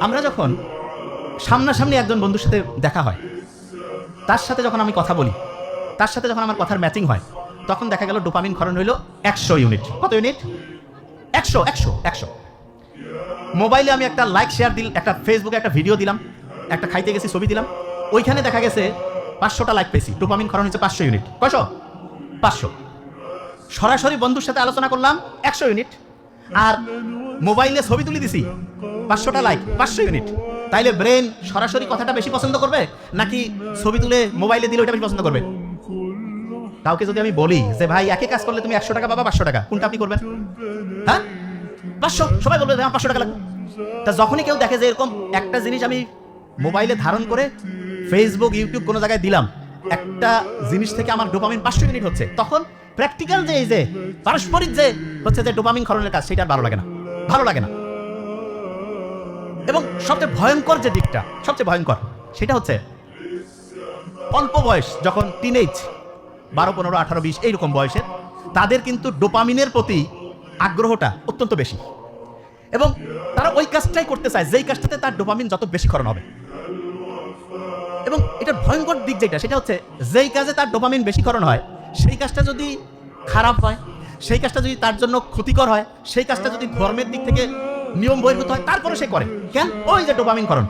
আমরা যখন সামনাসামনি একজন বন্ধুর সাথে দেখা হয়, তার সাথে যখন আমি কথা বলি, তার সাথে যখন আমার কথার ম্যাচিং হয়, তখন দেখা গেল ডোপামিন খরণ হইল একশো ইউনিট। কত ইউনিট? একশো একশো একশো। মোবাইলে আমি একটা লাইক শেয়ার দিল, একটা ফেসবুকে একটা ভিডিও দিলাম, একটা খাইতে গেছি, ছবি দিলাম, ওইখানে দেখা গেছে পাঁচশোটা লাইক পেয়েছি। ডোপামিন খরণ হচ্ছে পাঁচশো ইউনিট। কয়শো? পাঁচশো। সরাসরি বন্ধুর সাথে আলোচনা করলাম, একশো ইউনিট। আর মোবাইলে ছবি তুলে দিছি পাঁচশোটা লাইক পাঁচশো ইউনিট তাইলে ব্রেন সরাসরি কথাটা বেশি পছন্দ করবে? নাকি ছবি তুলে মোবাইলে দিলে ওইটা বেশি পছন্দ করবে? কাউকে যদি আমি বলি যে, ভাই, একই কাজ করলে তুমি একশো টাকা পাবা, পাঁচশো টাকা, কোনটা আপনি করবেন? হ্যাঁ? পাঁচশো, সবাই বলবে আমার পাঁচশো টাকা লাগবে। তা যখনই কেউ দেখে যে এরকম একটা জিনিস আমি মোবাইলে ধারণ করে ফেসবুক ইউটিউব কোনো জায়গায় দিলাম, একটা জিনিস থেকে আমার ডোপামিন পাঁচশো ইউনিট হচ্ছে, তখন প্র্যাকটিক্যাল যে এই যে, পারস্পরিক যে হচ্ছে যে ডোপামিন খরণের কাজ, সেটা ভালো লাগে না। ভালো লাগে না। এবং সবচেয়ে ভয়ঙ্কর যে দিকটা, সবচেয়ে ভয়ঙ্কর, সেটা হচ্ছে অল্প বয়স, যখন টিনেজ বারো, পনেরো, আঠারো, বিশ, এইরকম বয়সের, তাদের কিন্তু ডোপামিনের প্রতি আগ্রহটা অত্যন্ত বেশি। এবং তারা ওই কাজটাই করতে চায়, যেই কাজটাতে তার ডোপামিন যত বেশি খরণ হবে। এবং এটার ভয়ঙ্কর দিক যেটা, সেটা হচ্ছে যেই কাজে তার ডোপামিন বেশি খরণ হয়, সেই কাজটা যদি খারাপ হয়, সেই কাজটা যদি তার জন্য ক্ষতিকর হয়, সেই কাজটা যদি ধর্মের দিক থেকে নিয়ম বহির্ভূত হয় তারপরে সে করে। কেন? ওই যে ডোপামিন করণ।